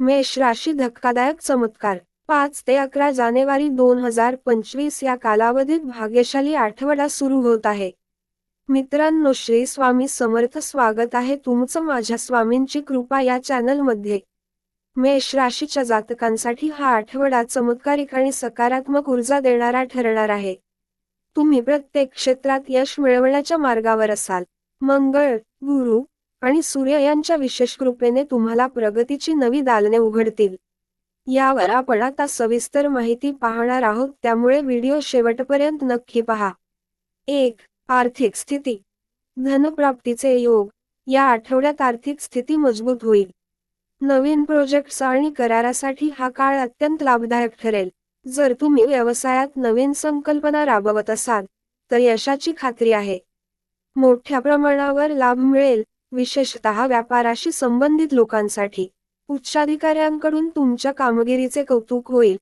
मेष राशी धक्कादायक चमत्कार. पाच ते अकरा जानेवारी दोन हजार पंचवीस या कालावधीत भाग्यशाली आठवडा सुरू होत आहे. मित्रांनो श्री स्वामी समर्थ स्वागत आहे तुमचं माझ्या स्वामींची कृपा या चॅनलमध्ये. मेष राशीच्या जातकांसाठी हा आठवडा चमत्कारिक आणि सकारात्मक ऊर्जा देणारा ठरणार आहे. तुम्ही प्रत्येक क्षेत्रात यश मिळवण्याच्या मार्गावर असाल. मंगळ गुरु आणि सूर्य यांच्या विशेष कृपेने तुम्हाला प्रगतीची नवी दालने उघडतील. यावर आपण आता सविस्तर माहिती पाहणार आहोत त्यामुळे व्हिडिओ शेवटपर्यंत नक्की पहा. एक आर्थिक स्थिती. धनप्राप्तीचे योग. या आठवड्यात आर्थिक स्थिती मजबूत होईल. नवीन प्रोजेक्ट्स आणि करारासाठी हा काळ अत्यंत लाभदायक ठरेल. जर तुम्ही व्यवसायात नवीन संकल्पना राबवत असाल तर यशाची खात्री आहे. मोठ्या प्रमाणावर लाभ मिळेल. विशेषतः व्यापाराशी संबंधित लोकांसाठी. उच्चाधिकाऱ्यांकडून तुमच्या कामगिरीचे कौतुक होईल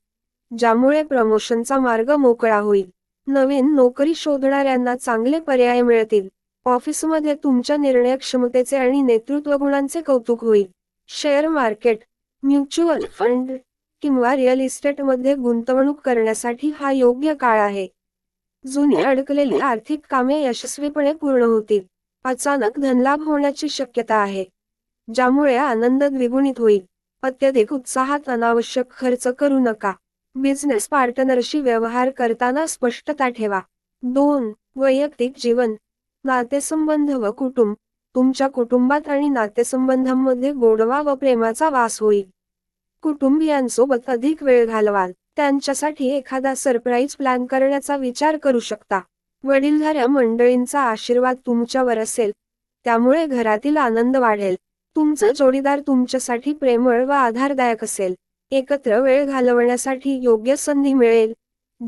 ज्यामुळे प्रमोशनचा मार्ग मोकळा होईल. नवीन नोकरी शोधणाऱ्यांना चांगले पर्याय मिळतील. ऑफिसमध्ये तुमच्या निर्णय क्षमतेचे आणि नेतृत्व गुणांचे कौतुक होईल. शेअर मार्केट म्युच्युअल फंड किंवा रिअल इस्टेटमध्ये गुंतवणूक करण्यासाठी हा योग्य काळ आहे. जुनी अडकलेली आर्थिक कामे यशस्वीपणे पूर्ण होतील. अचानक धनलाभ होण्याची शक्यता आहे ज्यामुळे आनंद द्विगुणित होईल. अत्यधिक उत्साहात अनावश्यक खर्च करू नका. बिझनेस पार्टनरशी व्यवहार करताना स्पष्टता ठेवा. दोन वैयक्तिक जीवन. नातेसंबंध व कुटुंब. तुमच्या कुटुंबात आणि नातेसंबंधांमध्ये गोडवा व प्रेमाचा वास होईल. कुटुंबियांसोबत अधिक वेळ घालवाल. त्यांच्यासाठी एखादा सरप्राईज प्लॅन करण्याचा विचार करू शकता. वडीलधाऱ्या मंडळींचा आशीर्वाद तुमच्यावर असेल त्यामुळे घरातील आनंद वाढेल. तुमचा जोडीदार तुमच्यासाठी प्रेमळ व आधारदायक असेल. एकत्र वेळ घालवण्यासाठी योग्य संधी मिळेल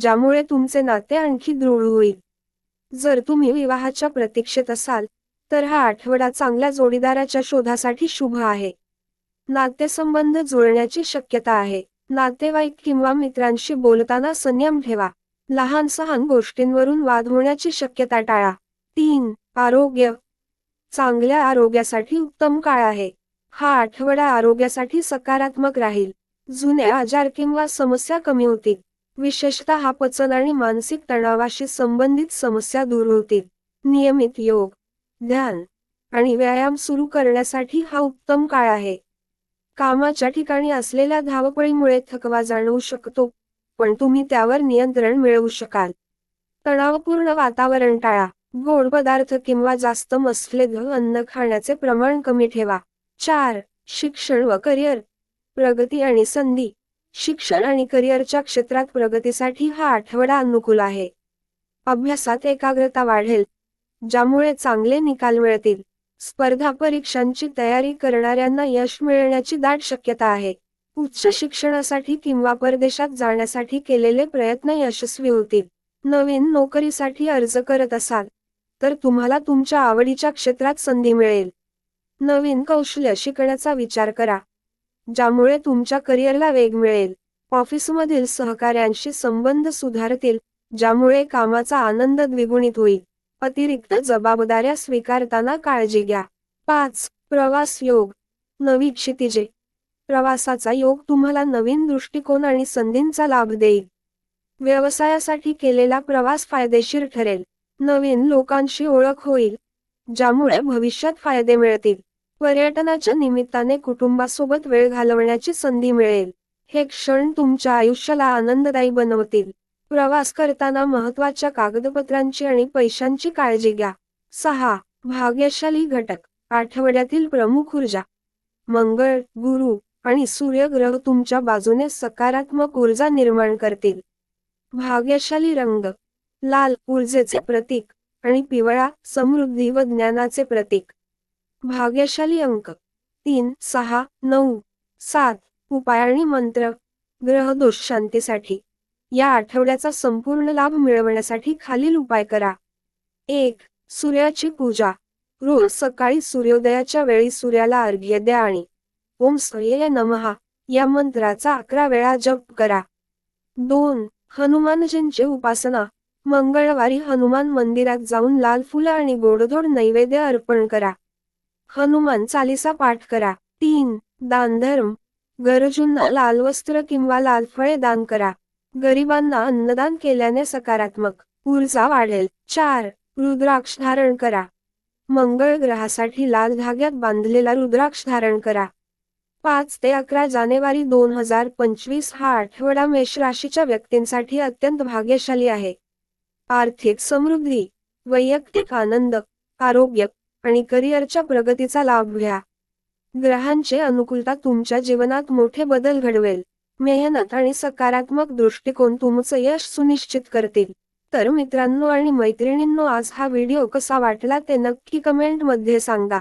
ज्यामुळे तुमचे नाते आणखी दृढ होईल. जर तुम्ही विवाहाच्या प्रतीक्षेत असाल तर हा आठवडा चांगल्या जोडीदाराच्या शोधासाठी शुभ आहे. नातेसंबंध जुळण्याची शक्यता आहे. नातेवाईक किंवा मित्रांशी बोलताना संयम ठेवा. लहान सहान गोष्टींवरून वाद होण्याची शक्यता टाळा. तीन आरोग्य. चांगल्या आरोग्यासाठी उत्तम काळ आहे. हा आठवडा आरोग्यासाठी सकारात्मक राहील. जुन्या आजार किंवा समस्या कमी होतील. विशेषतः पचन आणि मानसिक तणावाशी संबंधित समस्या दूर होतील. नियमित योग ध्यान आणि व्यायाम सुरू करण्यासाठी हा उत्तम काळ आहे. कामाच्या ठिकाणी असलेल्या धावपळीमुळे थकवा जाणवू शकतो. पण तुम्ही त्यावर नियंत्रण मिळवू शकाल. तणावपूर्ण वातावरण टाळा. गोड पदार्थ किंवा जास्त मसलेद अन्न खाण्याचे प्रमाण कमी ठेवा. चार. शिक्षण व करिअर. प्रगती आणि संधी. शिक्षण आणि करिअरच्या क्षेत्रात प्रगतीसाठी हा आठवडा अनुकूल आहे. अभ्यासात एकाग्रता वाढेल ज्यामुळे चांगले निकाल मिळतील. स्पर्धा परीक्षांची तयारी करणाऱ्यांना यश मिळण्याची दाट शक्यता आहे. उच्च शिक्षणासाठी किंवा परदेशात जाण्यासाठी केलेले प्रयत्न यशस्वी होतील. नवीन नोकरीसाठी अर्ज करत असाल तर तुम्हाला तुमच्या आवडीच्या क्षेत्रात संधी मिळेल. नवीन कौशल्य शिकण्याचा विचार करा ज्यामुळे तुमच्या करिअरला वेग मिळेल. ऑफिसमधील सहकाऱ्यांशी संबंध सुधारतील ज्यामुळे कामाचा आनंद द्विगुणित होईल. अतिरिक्त जबाबदाऱ्या स्वीकारताना काळजी घ्या. पाच प्रवास योग. नवी क्षितिजे. प्रवासाचा योग तुम्हाला नवीन दृष्टिकोन आणि संधींचा लाभ देईल. व्यवसायासाठी केलेला प्रवास फायदेशीर ठरेल. नवीन लोकांशी ओळख होईल ज्यामुळे भविष्यात फायदे मिळतील. पर्यटनाच्या निमित्ताने कुटुंबासोबत वेळ घालवण्याची संधी मिळेल. हे क्षण तुमच्या आयुष्याला आनंददायी बनवतील. प्रवास करताना महत्त्वाच्या कागदपत्रांची आणि पैशांची काळजी घ्या. सहा. भाग्यशाली घटक. आठवड्यातील प्रमुख ऊर्जा. मंगळ गुरु आणि सूर्यग्रह तुमच्या बाजूने सकारात्मक ऊर्जा निर्माण करतील. भाग्यशाली रंग लाल ऊर्जेचे प्रतीक आणि पिवळा समृद्धी व ज्ञानाचे प्रतीक. भाग्यशाली अंक तीन सहा नऊ सात उपाय आणि मंत्र ग्रहदोष शांतीसाठी. या आठवड्याचा संपूर्ण लाभ मिळवण्यासाठी खालील उपाय करा. एक सूर्याची पूजा. रोज सकाळी सूर्योदयाच्या वेळी सूर्याला अर्घ्य द्या आणि ओम सूर्य नमहा या मंत्राचा अकरा वेळा जप करा. दोन हनुमानजींची उपासना. मंगळवारी हनुमान मंदिरात जाऊन लाल फुलं आणि गोडधोड नैवेद्य अर्पण करा. हनुमान चालिसा पाठ करा. तीन दानधर्म. गरजूंना लाल वस्त्र किंवा लाल फळे दान करा. गरिबांना अन्नदान केल्याने सकारात्मक ऊर्जा वाढेल. चार रुद्राक्ष धारण करा. मंगळ ग्रहासाठी लाल धाग्यात बांधलेला रुद्राक्ष धारण करा. पाच ते अकरा जानेवारी दोन हजार पंचवीस हा आठवडा मेष राशीच्या व्यक्तींसाठी अत्यंत भाग्यशाली आहे. आर्थिक समृद्धी वैयक्तिक आनंद आरोग्य आणि करिअरच्या प्रगतीचा लाभ घ्या. ग्रहांचे अनुकूलता तुमच्या जीवनात मोठे बदल घडवेल. मेहनत आणि सकारात्मक दृष्टिकोन तुमचं यश सुनिश्चित करतील. तर मित्रांनो आणि मैत्रिणींनो आज हा व्हिडिओ कसा वाटला ते नक्की कमेंटमध्ये सांगा.